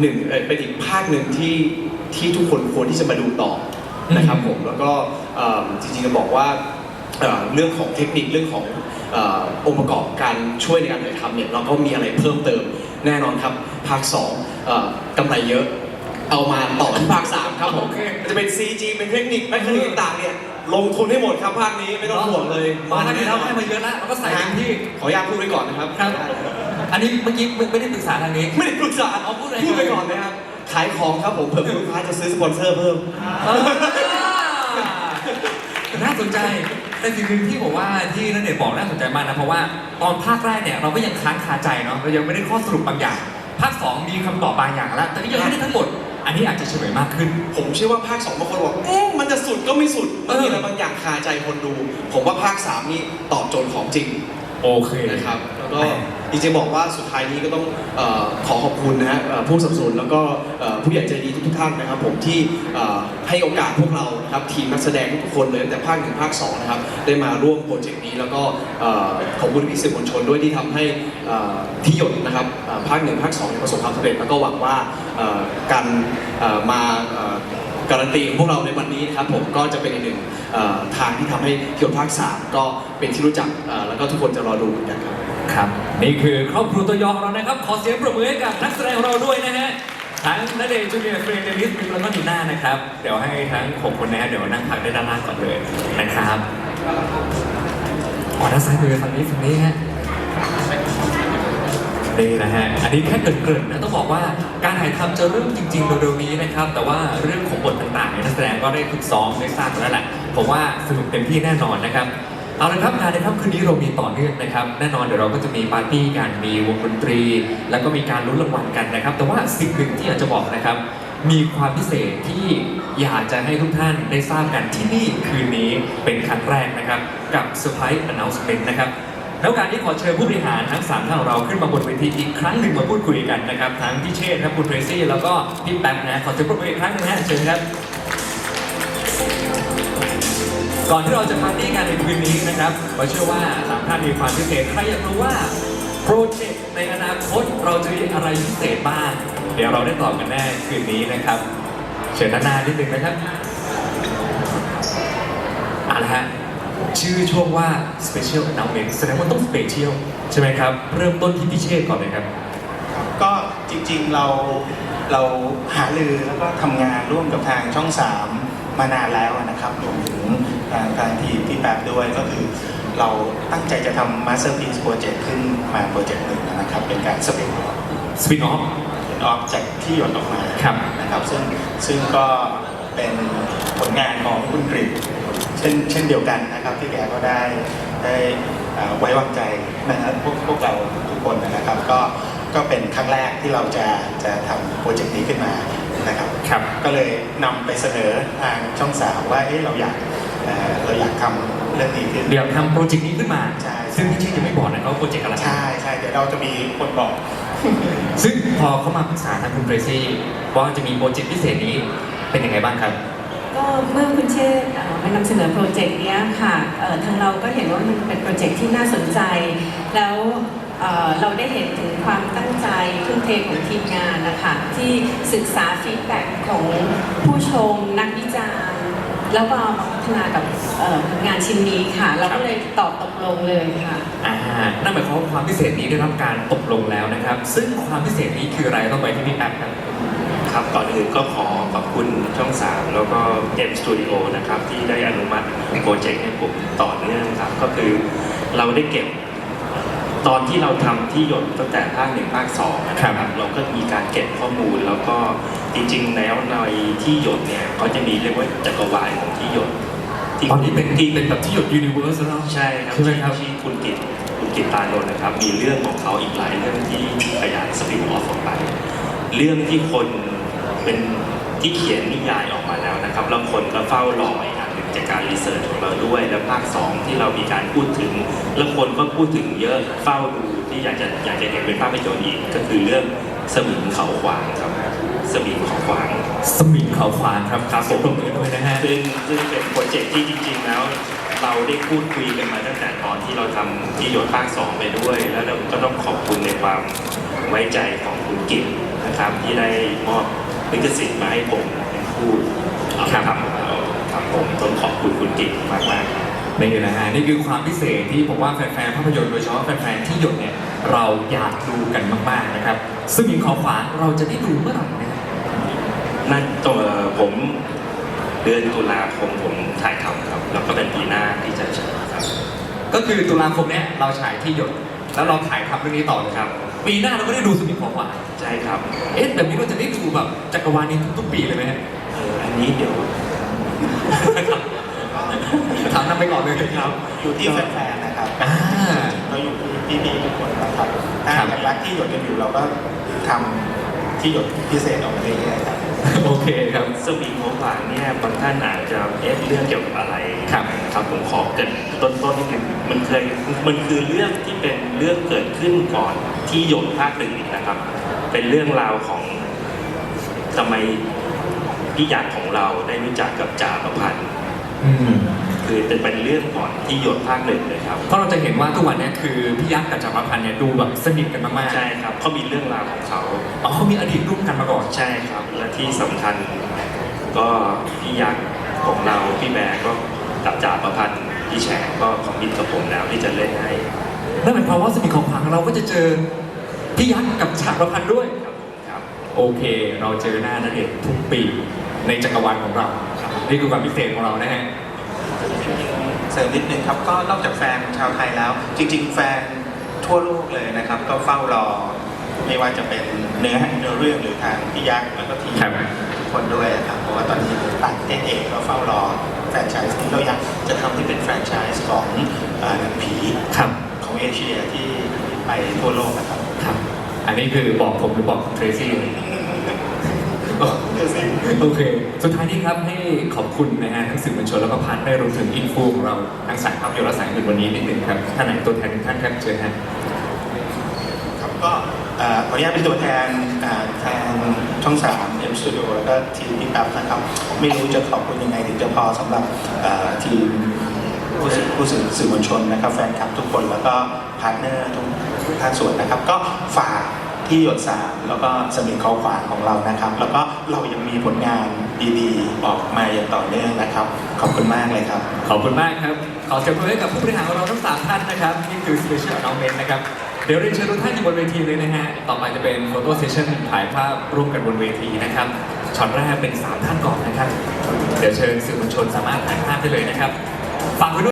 หนึ่งเอ่อเป็นอีกภาคหนึ่งที่ที่ทุกคนควรที่จะมาดูต่อนะครับผมแล้วก็เอ่อจริงๆจะบอกว่าเอ่อเรื่องของเทคนิคเรื่องของเอ่อองค์ประกอบการช่วยในการถ่ายทำเนี่ยเราก็มีอะไรเพิ่มเติมแน่นอนครับภาค2เอ่อกำไรเยอะเอามาต่อที่ภาค3ครับผมโอเคมันจะเป็น CG เป็นเทคนิคแมคานิกต่างๆเนี่ยลงทุนให้หมดครับภาคนี้ไม่ต้องห่วงเลยมาแล้วแน่เรานอนให้มาเยอะแล้วเราก็ใส่เต็มที่ ขออนุญาตพูดไว้ก่อนนะครับ ครับ อันนี้เมื่อกี้ไม่ได้ปรึกษาทางนี้ ไม่ได้ปรึกษาเอาพูดเลยพูดไปก่อนนะครับขายของครับผมเผื่อลูกค้าจะซื้อสปอนเซอร์เพิ่มเออน่าสนใจแต่สิ่งหนึ่งที่บอกว่าที่นันเดชน์บอกน่าสนใจมากนะเพราะว่าตอนภาคแรกเนี่ยเราก็ยังค้างคาใจเนาะเรายังไม่ได้ข้อสรุปบางอย่าง ภาคสองมีคำตอบบางอย่างแล้ว แต่ก็ยังไม่ได้ทั้งหมด อันนี้อาจจะเฉลยมากขึ้น ผมเชื่อว่าภาค2บางคนบอกเอ๊ะมันจะสุดก็ไม่สุดมันมีเออออะไรบางอย่างคาใจคนดู ผมว่าภาค 3 นี่ตอบโจทย์ของจริง โอเคนะครับ แล้วก็ จริงๆบอกว่าสุดท้ายนี้ก็ต้องเอ่อขอขอบคุณนะฮะเอ่อผู้สนับสนุนแล้วก็เอ่อผู้ใหญ่ใจดีทุกๆท่านนะครับผมที่เอ่อให้โอกาสพวกเรานะครับทีมนักแสดงทุกๆคนเลยตั้งแต่ภาคหนึ่งภาคสองนะครับได้มาร่วมโปรเจกต์นี้แล้วก็เอ่อขอบคุณพี่สื่อมวลชนด้วยที่ทำให้เอ่อที่หยดนะครับเอ่อภาคหนึ่งภาคสองประสบความสำเร็จแล้วก็หวังว่าเอ่อการเอ่อมาเอ่อ การันตีของพวกเราในวันนี้นะครับผมก็จะเป็นอีกหนึ่งเอ่อทางที่ทำให้เกี่ยวภาค3ก็เป็นที่รู้จักเอ่อแล้วก็ทุกคนจะรอดูเหมือนกันครับ ครับ นี่คือครอบครัวตัวยอของเรานะครับ ขอเสียงปรบมือให้กับนักแสดงของเราด้วยนะฮะ ทั้งณเดชน์จูเนียร์เฟรนเดลิสมิวแล้วก็นีน่านะครับ เดี๋ยวให้ทั้งหกคนนะฮะเดี๋ยวนั่งพักได้ด้านล่างก่อนเลยนะครับอ๋อด้านซ้ายมือฝั่งนี้ฝั่งนี้ฮะ นี่นะฮะ อันนี้แค่เกรินๆนะต้องบอกว่าการถ่ายทำจะเริ่มจริงๆเร็วๆนี้นะครับ แต่ว่าเรื่องของบทต่างๆเนี่ยนักแสดงก็ได้ฝึกซ้อมได้ทราบกันแล้วแหละผมว่าสนุกเต็มที่แน่นอนนะครับ เอาละครับงานในค่ำคืนนี้เรามีต่อเนื่องนะครับ แน่นอนเดี๋ยวเราก็จะมีปาร์ตี้กันมีวงดนตรี แล้วก็มีการลุ้นรางวัลกันนะครับ แต่ว่าสิ่งหนึ่งที่อยากจะบอกนะครับ มีความพิเศษที่อยากจะให้ทุกท่านได้ทราบกันที่นี่คืนนี้เป็นครั้งแรกนะครับ กับเซอร์ไพรส์ announcement นะครับแล้วกาสนี้ขอเชิญผู้บริหารทั้ง 3 ท่านของเราขึ้นมาบนเวทีอีกครั้งหนึ่งมาพูดคุยกันนะครับทั้งพี่เชษฐ์ครับคุณเทรซี่แล้วก็พี่แป๊บนะขอเชิญปรบมืออีกครั้งหนึงฮะเชิญครับ ก่อนที่เราจะปาร์ตี้กันในคืนนี้นะครับเราเชื่อว่าสามท่านมีความพิเศษใครอยากรู้ว่าโปรเจกต์ในอนาคตเราจะมีอะไรพิเศษบ้าง เดี๋ยวเราได้ตอบกันแน่คืนนี้นะครับ เชิญด้านหน้านิดนึงนะครับอาละฮะชื่อช่วงว่า Special Announcement แสดงว่าต้อง Special ใช่ไหมครับ เริ่มต้นที่พี่เชษก่อนเลยครับ ก็จริงๆเราเราหารือแล้วก็ทำงานร่วมกับทางช่อง 3 มานานแล้วนะครับรวมถึง ทางทางทีมที่แบบด้วยก็คือ เราตั้งใจจะทำ Masterpiece Project ขึ้นมาโปรเจกต์หนึ่งนะครับ เป็นการสเปนออฟ Spin off ออกจากที่หยดออกมาครับนะครับซึ่งซึ่งก็เป็นผลงานของคุณกริชเช่นเช่นเดียวกันนะครับที่แกก็ได้ได้เอ่อไว้วางใจนะครับพวกพวกเราทุกคนนะครับ ก็ก็เป็นครั้งแรกที่เราจะจะทำโปรเจกต์นี้ขึ้นมานะครับครับ ก็เลยนำไปเสนอทางช่องสามว่าเอ๊ะเราอยาก เอ่อเราอยากทำเรื่องนี้ขึ้น เดี๋ยวทำโปรเจกต์นี้ขึ้นมา ใช่ ซึ่งพี่เชษฐ์ยังไม่บอกนะว่าโปรเจกต์อะไร ใช่ใช่เดี๋ยวเราจะมีคนบอก ซึ่งพอเขามาปรึกษาทางคุณเทรซี่ว่าจะมีโปรเจกต์พิเศษนี้เป็นยังไงบ้างครับ ก็เมื่อคุณเชษฐ์เอ่อมานำเสนอโปรเจกต์เนี้ยค่ะเอ่อทางเราก็เห็นว่ามันเป็นโปรเจกต์ที่น่าสนใจ แล้วเอ่อเราได้เห็นถึงความตั้งใจทุ่มเทของทีมงานนะคะที่ศึกษาฟีดแบ็กของผู้ชมนักวิจารณ์ แล้วก็เอามาพัฒนากับเอ่องานชิ้นนี้ค่ะ เราก็เลยตอบตกลงเลยค่ะ อ่านั่นหมายความว่าความพิเศษนี้ได้รับการตกลงแล้วนะครับ ซึ่งความพิเศษนี้คืออะไรต้องไปที่พี่แป๊บครับ ครับก่อนอื่นก็ขอขอบคุณช่อง 3 แล้วก็ M Studio นะครับ ที่ได้อนุมัติโปรเจกต์ให้ผมต่อเนื่องครับ ก็คือเราได้เก็บ ตอนที่เราทำที่หยดตั้งแต่ภาคหนึ่งภาคสองนะคครัรับบเราก็มีการเก็บข้อมูลแล้วก็จริง ๆ แล้วในที่หยดเนี่ยเขาจะมีเรียกว่าจักรวาลของที่หยดที่ตอนนี้เป็นที่เป็นแบบที่หยดยูนิเวอร์สแล้วใช่ครับใช่ไหมครับที่คุณกิตคุณกิตตานนท์นะครับ มีเรื่องของเขาอีกหลายเรื่องที่ขยายสปินออฟออกไป เรื่องที่คนเป็นที่เขียนนิยายออกมาแล้วนะครับ แล้วคนก็เฝ้ารออีกอันหนึ่ง จากการรีเสิร์ชของเราด้วย แล้วภาค 2 ที่เรามีการพูดถึง แล้วคนก็พูดถึงเยอะเฝ้าดูที่อยากจะอยากจะเห็นเป็นภาพยนตร์อีก ก็คือเรื่องสมิงเขาขวางครับสมิงเขาขวางสมิงเขาขวางครับครับเสียงปรบมือด้วยนะฮะซึ่งซึ่งเป็นโปรเจกต์ที่จริง ๆ แล้ว เราได้พูดคุยกันมาตั้งแต่ตอนที่เราทำที่หยดภาค2ไปด้วย แล้วเราก็ต้องขอบคุณในความไว้ใจของคุณกิตนะนะครับที่ได้มอบลิขสิทธิ์มาให้ผมเป็นผู้เอามาทำ ครับผมต้องขอบคุณคุณกิตมากมากๆนี่นะฮะนี่คือความพิเศษที่ผมว่าแฟนๆภาพยนตร์โดยเฉพาะแฟนๆที่หยดเนี่ยเราอยากดูกันมากๆนะครับ ซึ่งยิงขอขวางเราจะได้ดูเมื่อไหร่นะฮะนั่นตัวผมเดือนตุลาคมผมถ่ายทำครับ แล้วก็เป็นปีหน้าที่จะฉายครับ ก็คือตุลาคมเนี้ยเราฉายที่หยด แล้วเราถ่ายทำเรื่องนี้ต่อเลยครับ ปีหน้าเราก็ได้ดูสมิงขอขวางใช่ครับ เอ๊ะแบบนี้เราจะได้ดูแบบจักรวาลนี้ทุกๆปีเลยไหมฮะเอออันนี้เดี๋ยว ถามนำไปก่อนเลยครับอยู่ที่แฟนๆนะครับอ่า เราอยู่ที่พี่ๆทุกคนนะครับถ้าครับยังรักที่หยดกันอยู่เราก็ทำที่หยดพิเศษออกมาเรื่อยๆครับ โอเคครับ สวิงของหวานเนี่ยบางท่านอาจจะเอ๊ะเรื่องเกี่ยวกับอะไรครับครับผมขอเกรินต้นๆนิดนึงมันเคยมันคือเรื่องที่เป็นเรื่องเกิดขึ้นก่อนที่โยนภาคหนึ่งอีกนะครับ เป็นเรื่องราวของทำไม พี่ยักษ์ของเราได้รู้จักกับจ่าประพันธ์อืมคือเป็นเป็นเรื่องก่อนที่โยนภาคหนึ่งเลยครับเพราะเราจะเห็นว่าทุกวันเนี้คือพี่ยักษ์กับจักรพันธ์เนี่ยดูแบบสนิทกันมากๆใช่ครับเขามีเรื่องราวของเขาอ๋อเขามีอดีตร่วมกันมาก่อนใช่ครับ และที่สำคัญ ก็พี่ยักษ์ของเราพี่แบร์ก็กับจ่าประพันธ์พี่แฉก็คอมมิตกับผมแล้วที่จะเล่นให้นั่นหมายความว่าสมิงของขวางเราก็จะเจอพี่ยักษ์กับฉากประพันธ์ด้วยครับผมครับโอเค เราเจอหน้าณเดชน์ทุกปี ในจักรวาลของเรา นี่คือความพิเศษของเรานะฮะ เสริมนิดนึงครับก็นอกจากแฟนชาวไทยแล้ว จริง ๆ แฟนทั่วโลกเลยนะครับ ก็เฝ้ารอ ไม่ว่าจะเป็นเนื้อเนื้อเรื่องหรือทางพี่ยักษ์แล้วก็ทีมครับ ทุกคนด้วยนะครับเพราะว่าตอนนี้ต่างประเทศเองก็เฝ้ารอแฟรนไชส์นี้เราอยากจะทำให้เป็นแฟรนไชส์ของเอ่อหนังผีครับ ของเอเชียที่ไปทั่วโลกนะครับ ครับ อันนี้คือบอกผมหรือบอกเทรซี่ โอเค สุดท้ายนี้ครับให้ขอบคุณนะฮะทั้งสื่อมวลชนแล้วก็พาร์ทได้รวมถึงอินฟูของเราทั้งสายภาพยนตร์และสายอื่นวันนี้นิดนึงครับท่านไหนตัวแทนท่านครับเชิญฮะครับก็อ่อขออนุญาตเป็นตัวแทนทางช่อง3 M Studio แล้วก็ทีมพี่ปั๊บนะครับ ไม่รู้จะขอบคุณยังไงถึงจะพอสำหรับทีมผู้สื่อผู้สื่อสื่อมวลชนนะครับ แฟนคลับทุกคนแล้วก็พาร์ทเนอร์ทุกทุกภาคส่วนนะครับ ก็ฝาก ที่หยดสามแล้วก็สมิงเขาขวางของเรานะครับ แล้วก็เรายังมีผลงานดีๆ ออกมาอย่างต่อเนื่องนะครับ ขอบคุณมากเลยครับ ขอบคุณมากครับ ขอเสียงปรบมือให้กับผู้บริหารของเราทั้งสามท่านนะครับนี่คือ Special Announcement นะครับ เดี๋ยวเรียนเชิญทุกท่านอยู่บนเวทีเลยนะฮะ ต่อไปจะเป็นโฟโต้เซสชั่นถ่ายภาพร่วมกันบนเวทีนะครับ ช็อตแรกเป็น 3 ท่านก่อนนะครับ เดี๋ยวเชิญสื่อมวลชนสามารถถ่ายภาพได้เลยนะครับฝากไว้ด้วย